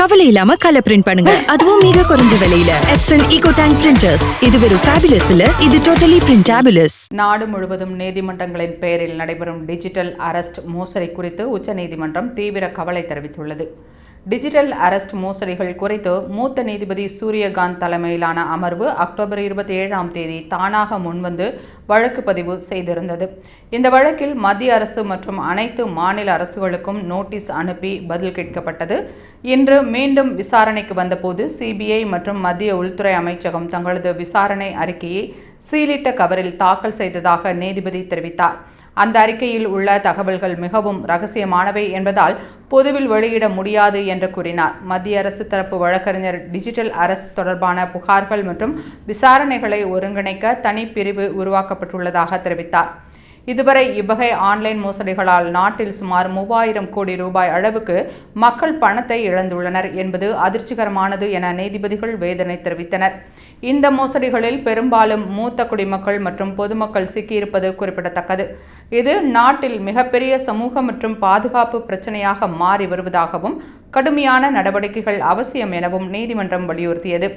கவலை இல்லாம colour print பண்ணுங்க. அதுவும் மிக குறைஞ்ச விலையில. எப்சன் ஈகோ டேங்க் பிரிண்டர்ஸ் இது வெறும் ஃபேபிலஸ் இல்ல இது டோட்டலி பிரிண்டாபிலஸ் நாடு முழுவதும் நீதிமன்றங்களின் பெயரில் நடைபெறும் டிஜிட்டல் அரஸ்ட் மோசடி குறித்து உச்சநீதிமன்றம் தீவிர கவலை தெரிவித்துள்ளது. டிஜிட்டல் அரெஸ்ட் மோசடிகள் குறித்து மூத்த நீதிபதி சூரியகாந்த் தலைமையிலான அமர்வு அக்டோபர் இருபத்தி ஏழாம் தேதி தானாக முன்வந்து வழக்கு பதிவு செய்திருந்தது. இந்த வழக்கில் மத்திய அரசு மற்றும் அனைத்து மாநில அரசுகளுக்கும் நோட்டீஸ் அனுப்பி பதில் கேட்கப்பட்டது. இன்று மீண்டும் விசாரணைக்கு வந்தபோது சிபிஐ மற்றும் மத்திய உள்துறை அமைச்சகம் தங்களது விசாரணை அறிக்கையை சீலிட்ட கவரில் தாக்கல் செய்ததாக நீதிபதி தெரிவித்தார். அந்த அறிக்கையில் உள்ள தகவல்கள் மிகவும் ரகசியமானவை என்பதால் பொதுவில் வெளியிட முடியாது என்று கூறினார். மத்திய அரசு தரப்பு வழக்கறிஞர் டிஜிட்டல் அரசு தொடர்பான புகார்கள் மற்றும் விசாரணைகளை ஒருங்கிணைக்க தனிப்பிரிவு உருவாக்கப்பட்டுள்ளதாக தெரிவித்தார். இதுவரை இவ்வகை ஆன்லைன் மோசடிகளால் நாட்டில் சுமார் மூவாயிரம் கோடி ரூபாய் அளவுக்கு மக்கள் பணத்தை இழந்துள்ளனர் என்பது அதிர்ச்சிகரமானது என நீதிபதிகள் வேதனை தெரிவித்தனர். இந்த மோசடிகளில் பெரும்பாலும் மூத்த குடிமக்கள் மற்றும் பொதுமக்கள் சிக்கியிருப்பது குறிப்பிடத்தக்கது. இது நாட்டில் மிகப்பெரிய சமூக மற்றும் பாதுகாப்பு பிரச்சனையாக மாறி வருவதாகவும் கடுமையான நடவடிக்கைகள் அவசியம் எனவும் நீதிமன்றம் வலியுறுத்தியது.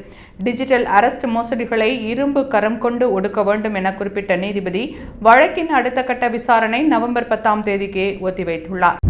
டிஜிட்டல் அரெஸ்ட் மோசடிகளை இரும்பு கரம் கொண்டு ஒடுக்க வேண்டும் என குறிப்பிட்ட நீதிபதி வழக்கின் அடுத்த கட்ட விசாரணை நவம்பர் பத்தாம் தேதிக்கு ஒத்திவைத்துள்ளார்.